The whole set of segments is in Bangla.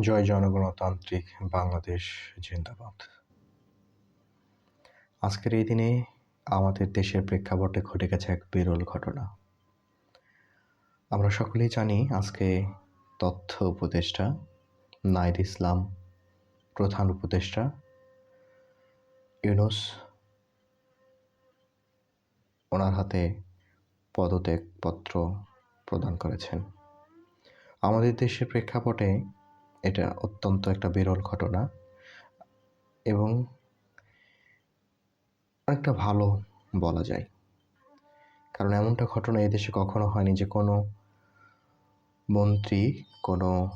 জয় জনগণতান্ত্রিক বাংলাদেশ জিন্দাবাদ। আজকের এই দিনে আমাদের দেশের প্রেক্ষাপটে ঘটে গেছে এক বিরল ঘটনা। আমরা সকলেই জানি আজকে তথ্য উপদেষ্টা নাইদ ইসলাম, প্রধান উপদেষ্টা ইউনুস, ওনার হাতে পদত্যাগপত্র প্রদান করেছেন। আমাদের দেশের প্রেক্ষাপটে এটা অত্যন্ত একটা বিরল ঘটনা এবং অনেকটা ভালো বলা যায়। কারণ এমনটা ঘটনা এদেশে কখনো হয়নি যে কোনো মন্ত্রী, কোনো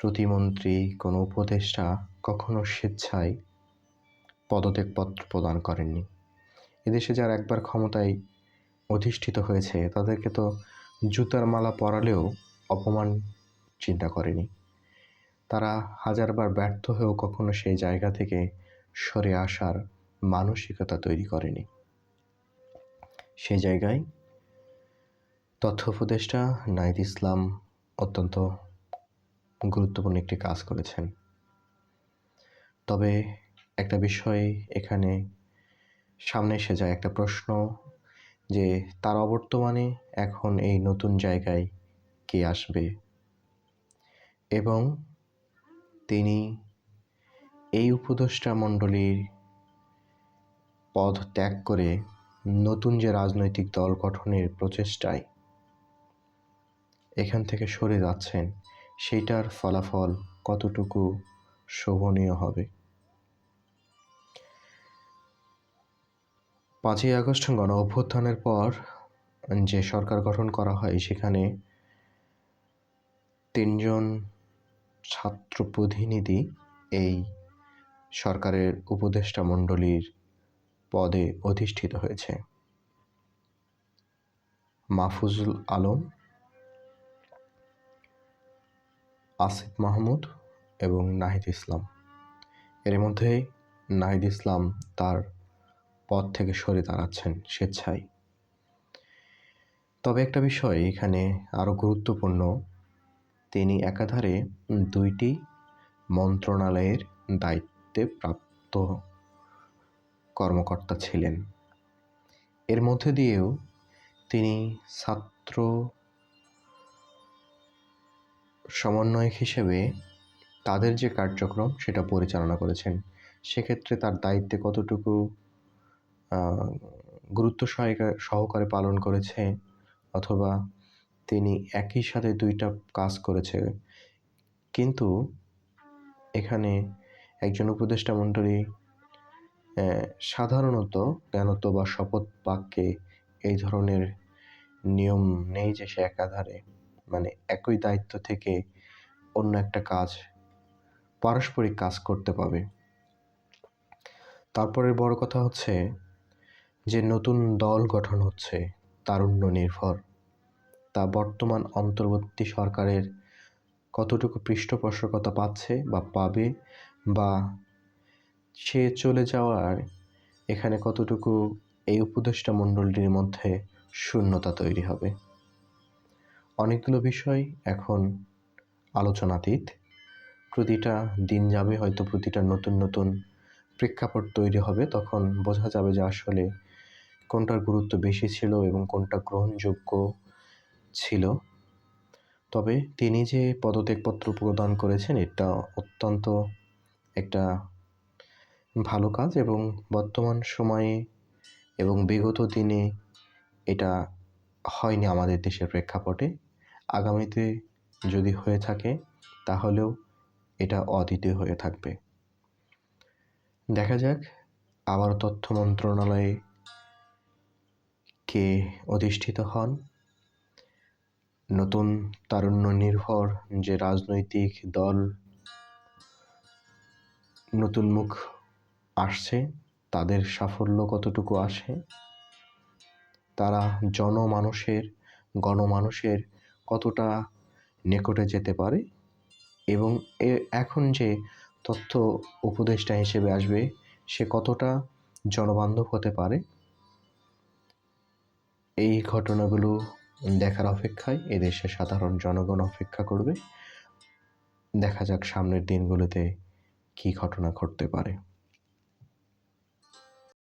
প্রতিমন্ত্রী, কোনো উপদেষ্টা কখনো স্বেচ্ছায় পদত্যাগপত্র প্রদান করেননি। এদেশে যারা একবার ক্ষমতায় অধিষ্ঠিত হয়েছে, তাদেরকে তো জুতার মালা পরালেও অপমান চিন্তা করেনি। তারা হাজারবার ব্যর্থ হয়েও কখনো সেই জায়গা থেকে সরে আসার মানসিকতা তৈরি করেনি। সেই জায়গায় তথ্য উপদেষ্টা নাইদ ইসলাম অত্যন্ত গুরুত্বপূর্ণ একটি কাজ করেছেন। তবে একটা বিষয় এখানে সামনে এসে যায়, একটা প্রশ্ন যে তার অবর্তমানে এখন এই নতুন জায়গায় কে আসবে? এবং তিনি এই উপদেষ্টা মণ্ডলীর পদ ত্যাগ করে নতুন যে রাজনৈতিক দল গঠনের প্রচেষ্টায় এখান থেকে সরে যাচ্ছেন, সেইটার ফলাফল কতটুকু শোভনীয় হবে? পাঁচই আগস্ট গণ অভ্যুত্থানের পর যে সরকার গঠন করা হয়, সেখানে তিনজন ছাত্র প্রতিনিধি এই সরকারের উপদেষ্টা মণ্ডলীর পদে অধিষ্ঠিত হয়েছে। মাহফুজুল আলম, আসিফ মাহমুদ এবং নাহিদ ইসলাম। এর মধ্যে নাহিদ ইসলাম তার পদ থেকে সরে দাঁড়াচ্ছেন স্বেচ্ছায়। তবে একটা বিষয় এখানে আরও গুরুত্বপূর্ণ তিনি একাধারে দুইটি মন্ত্রণালয়ের দায়িত্বে প্রাপ্ত কর্মকর্তা ছিলেন। এর মধ্যে দিয়েও তিনি ছাত্র সমন্বয়ক হিসেবে তাদের যে কার্যক্রম সেটা পরিচালনা করেছেন। সেক্ষেত্রে তার দায়িত্বে কতটুকু গুরুত্ব সহকারে পালন করেছে অথবা তিনি একই সাথে দুইটা কাজ করেছে। কিন্তু এখানে একজন উপদেষ্টা মণ্ডলী সাধারণত জ্ঞানত বা শপথ বাক্যে এই ধরনের নিয়ম নেই যে সে একাধারে মানে একই দায়িত্ব থেকে অন্য একটা কাজ, পারস্পরিক কাজ করতে পাবে। তারপরের বড় কথা হচ্ছে যে নতুন দল গঠন হচ্ছে, তারুণ্য নির্ভর। তা বর্তমান অন্তর্বর্তী সরকারের কতটুকু পৃষ্ঠপোষকতা পাচ্ছে বা পাবে বা সে চলে যাওয়ার এখানে কতটুকু এই উপদেষ্টা মণ্ডলটির মধ্যে শূন্যতা তৈরি হবে? অনেকগুলো বিষয় এখন আলোচনাতীত। প্রতিটা দিন যাবে, হয়তো প্রতিটা নতুন নতুন প্রেক্ষাপট তৈরি হবে। তখন বোঝা যাবে যে আসলে কোনটার গুরুত্ব বেশি ছিল এবং কোনটা গ্রহণযোগ্য ছিল। তবে তিনি যে পদত্যাগপত্র প্রদান করেছেন, এটা অত্যন্ত একটা ভালো কাজ এবং বর্তমান সময়ে এবং বিগত দিনে এটা হয়নি আমাদের দেশের প্রেক্ষাপটে। আগামীতে যদি হয়ে থাকে, তাহলেও এটা অদ্বিতীয় হয়ে থাকবে। দেখা যাক, আবার তথ্য মন্ত্রণালয়ে কে অধিষ্ঠিত হন। নতুন তারুণ্য নির্ভর যে রাজনৈতিক দল নতুন মুখ আসছে, তাদের সাফল্য কতটুকু আসে? তারা জনমানুষের, গণমানুষের কতটা নিকটে যেতে পারে? এবং এখন যে তথ্য উপদেষ্টা হিসেবে আসবে, সে কতটা জনবান্ধব হতে পারে? এই ঘটনাগুলো দেখার অপেক্ষায় এদেশের সাধারণ জনগণ অপেক্ষা করবে। দেখা যাক সামনের দিনগুলোতে কী ঘটনা ঘটতে পারে।